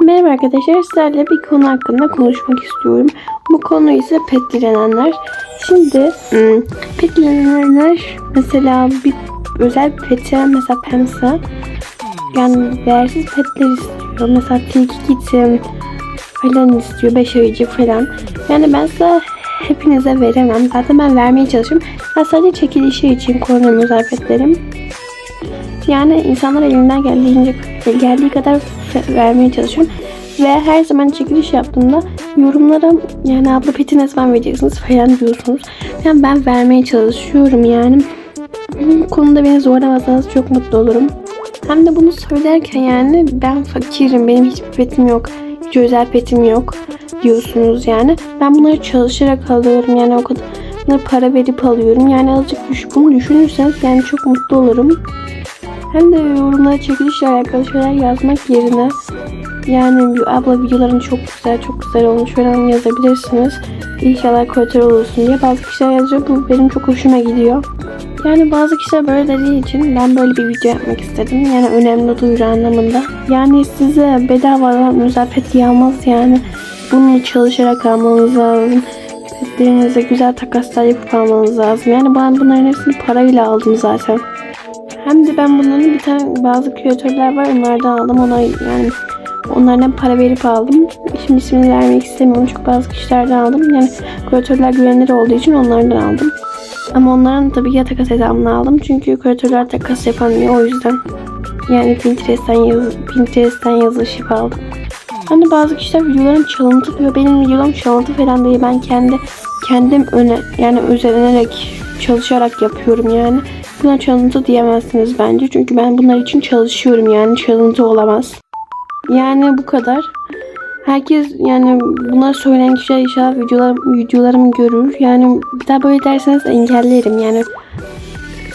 Merhaba arkadaşlar, sizlerle bir konu hakkında konuşmak istiyorum. Bu konu ise pet dilenenler. Şimdi hmm, pet dilenenler mesela bir özel pete mesela Pemsa yani değersiz petler istiyor. Mesela tilki gitim falan istiyor. 5 ayıcık falan. Yani ben size hepinize veremem. Zaten ben vermeye çalışıyorum. Ben sadece çekilişi için koruyorum özel petlerim. Yani insanlar elinden geldiğince geldiği kadar vermeye çalışıyorum. Ve her zaman çekiliş yaptığımda yorumlara yani abla peti ne zaman vereceksiniz falan diyorsunuz. Yani ben vermeye çalışıyorum yani. Bu konuda beni zorlamazsanız çok mutlu olurum. Hem de bunu söylerken yani ben fakirim, benim hiçbir petim yok, hiç özel petim yok diyorsunuz yani. Ben bunları çalışarak alıyorum yani o kadar para verip alıyorum. Yani azıcık düş, bunu düşünürseniz yani çok mutlu olurum. Hem de yorumlara çekilişle alakalı şeyler yazmak yerine yani abla videoların çok güzel çok güzel olmuş falan yazabilirsiniz. İnşallah kaliteli olursun diye bazı kişiler yazıyor. Bu benim çok hoşuma gidiyor. Yani bazı kişiler böyle dediği için ben böyle bir video yapmak istedim. Yani önemli duyuru anlamında. Yani size bedavadan pet yağmaz yani. Bunu çalışarak almanız lazım. Petlerinize güzel takaslar yapıp almanız lazım. Yani ben bunların hepsini parayla aldım zaten. Hem de ben bunların bir tane bazı kreatörler var onlardan aldım. Ona yani onlardan para verip aldım. Şimdi ismini vermek istemiyorum çünkü bazı kişilerden aldım. Yani kreatörler güvenilir olduğu için onlardan aldım. Ama onların tabii ya takas hesabını aldım. Çünkü kreatörler takas yapamıyor o yüzden. Yani Pinterest'ten, yaz, Pinterest'ten yazışıp aldım. Hani bazı kişiler videoların çalıntı diyor. Benim videolarım çalıntı falan değil. Ben kendi kendim öne yani özenerek çalışarak yapıyorum yani. Buna çalıntı diyemezsiniz bence. Çünkü ben bunlar için çalışıyorum yani çalıntı olamaz. Yani bu kadar. Herkes yani bunları söyleyen kişiler inşallah videolarım, videolarımı görür. Yani bir daha böyle derseniz engellerim. Yani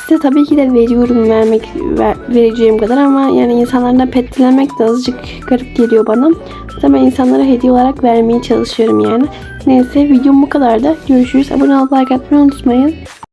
size tabii ki de veriyorum vermek ver- vereceğim kadar ama yani insanlardan pet dilemek de azıcık garip geliyor bana. Ben insanlara hediye olarak vermeye çalışıyorum yani. Neyse videom bu kadar da. Görüşürüz. Abone olup like atmayı unutmayın.